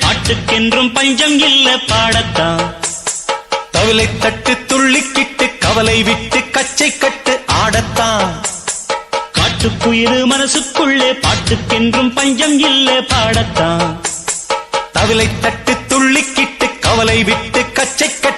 பாட்டுக்கென்றும் பஞ்சம் இல்ல பாடத்தான். தவிலை தட்டு துள்ளிக்கிட்டு கவலை விட்டு கச்சை கட்டு ஆடத்தான். காட்டுக்குயிரு மனசுக்குள்ளே பாட்டுக்கென்றும் பஞ்சம் இல்ல பாடத்தான். தவிலை தட்டு துள்ளிக்கிட்டு கவலை விட்டு கச்சை கட்டு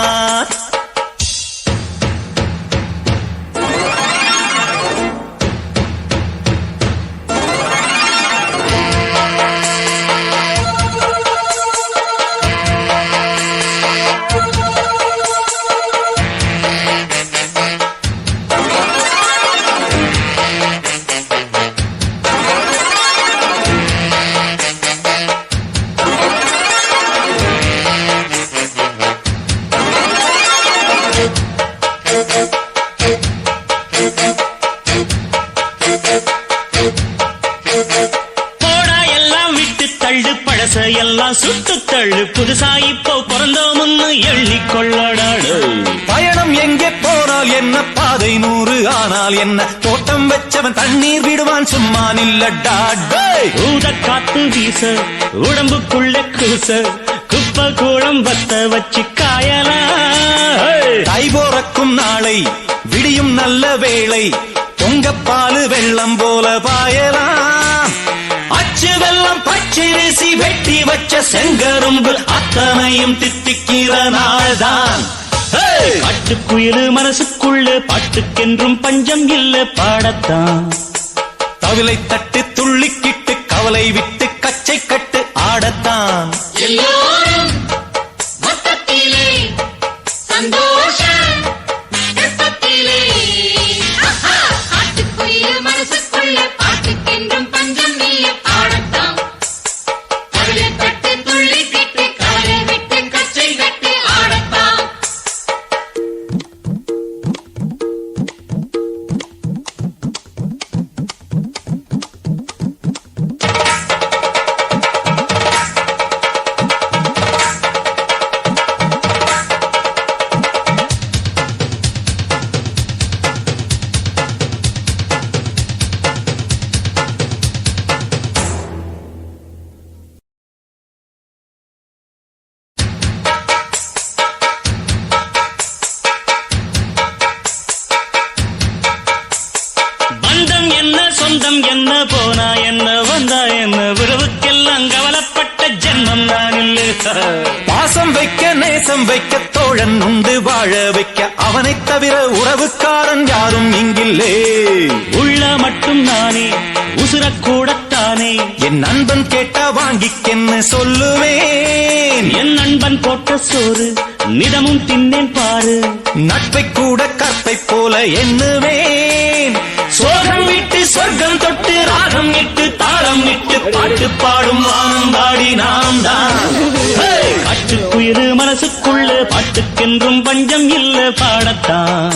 தள்ளு பழச எல்லாம் சுட்டு தள்ளு. புதுசா இப்போ பிறந்தோம்னு எண்ணிக்கொள்ளடாடு பயணம் எங்கே போனால் என்ன? பாதை நூறு ஆனால் என்ன? தோட்டம் வச்சவன் தண்ணீர் விடுவான் சும்மா நில்லடா. ஊத காத்து வீச உடம்புக்குள்ள கூச குப்ப கூடம் வத்த வச்சு காயலாம் தை போறக்கும் நாளை விடியும் நல்ல வேளை பொங்கப்பாலு வெள்ளம் போல பாயலாம் அச்சு வெள்ளம் பச்சரிசி வெட்டி வச்ச செங்கரும்பு அத்தனையும் தித்திக்கிற நாள்தான். ஹேய்! காட்டுக்குயிரு மனசுக்குள்ளே பாட்டுக்கென்றும் பஞ்சம் இல்ல பாடத்தான். தவிலை தட்டு துள்ளிக்கிட்டு கவலை விட்டு கச்சை கட்டு ஆடத்தான். எல்லோரும் பாசம் வைக்க நேசம் வைக்க தோழன் உண்டு வாழ வைக்க அவனைத் தவிர உறவுக்காரன் யாரும் இங்கில்லே. உள்ள மட்டும் நானே உசுரக்கூடத்தானே என் நண்பன் கேட்டா வாங்கிக்கென்னு சொல்லுவேன். என் நண்பன் போட்ட சோறு நிதமும் தின்னேன் பாரு. நட்பை கூட கற்பை போல எண்ணுவேன் ராகம் இட்டு தாளம் இட்டு பாட்டு பாடும் ஆனந்தாடி நாம் தான் ஹேய்! மனசுக்குள்ள பாட்டுக்கென்றும் பஞ்சம் இல்ல பாடத்தான்.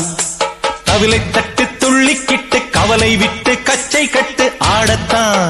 கவிலை தட்டு துள்ளிக்கிட்டு கவலை விட்டு கச்சை கட்டு ஆடத்தான்.